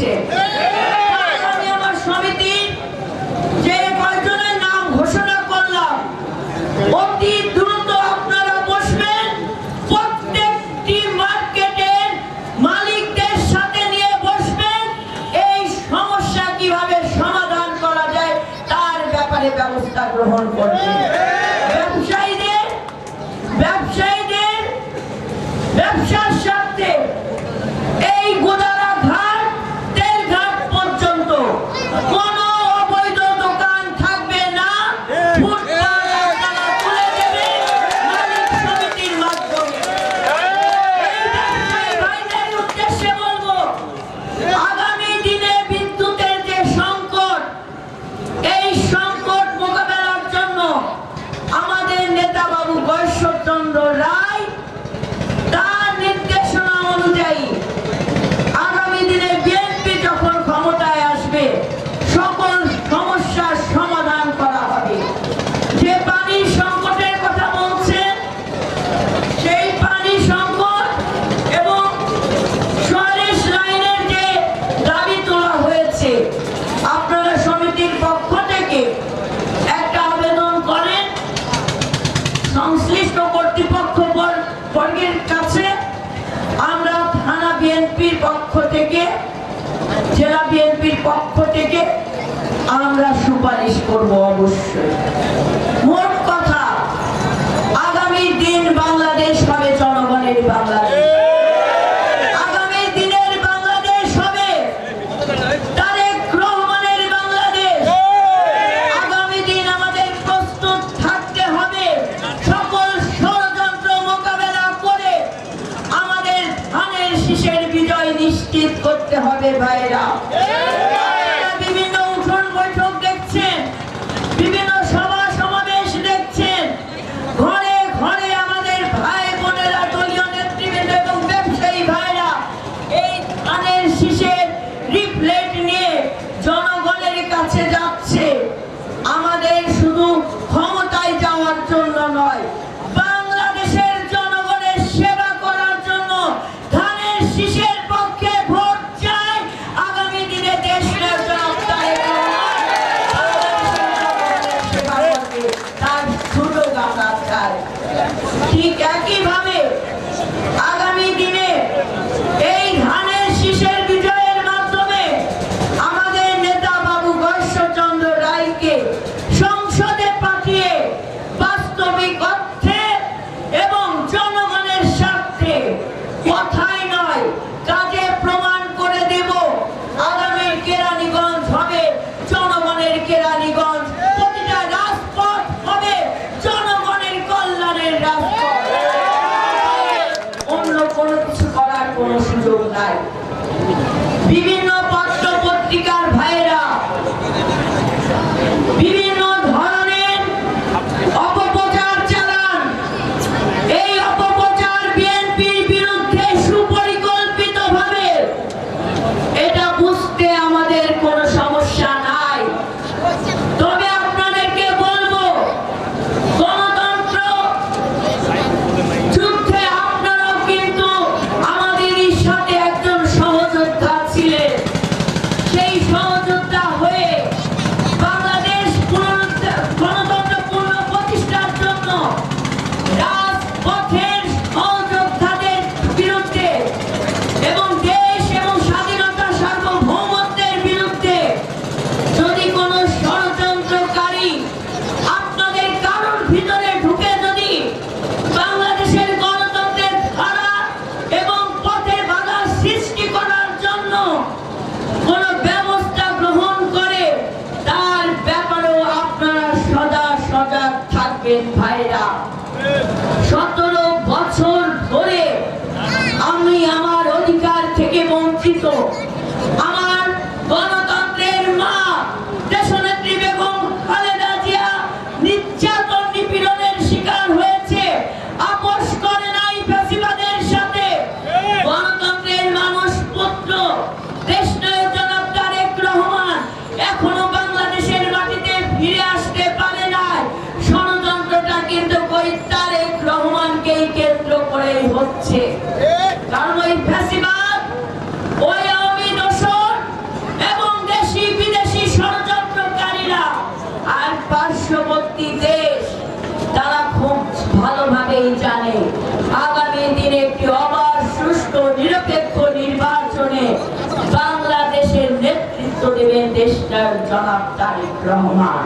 হচ্ছে। আমি আমার সমিতি যে কয়েকজনের নাম ঘোষণা করলাম, অতি দ্রুত আপনারা বসবেন। প্রত্যেকটি মার্কেটের মালিকদের সাথে নিয়ে বসবেন। এই সমস্যা কীভাবে সমাধান করা যায়, তার ব্যাপারে ব্যবস্থা গ্রহণ করবেন। জেলা বিএনপির পক্ষ থেকে আমরা সুপারিশ করব অবশ্যই। বিভিন্ন পত্র পত্রিকার ভাইরা বিভিন্ন ধরনের অপপ্রচার চালান। এই অপপ্রচার বিএনপির হচ্ছে। কারণ ওই ওই এবং দেশি বিদেশি ষড়যন্ত্রকারীরা আর পার্শ্ববর্তী দেশ, তারা খুব ভালোভাবেই জানে, আগামী দিনে একটি অবাধ সুস্থ নিরপেক্ষ নির্বাচনে বাংলাদেশের নেতৃত্ব দেবেন দেশটার জনাব তারেক রহমান।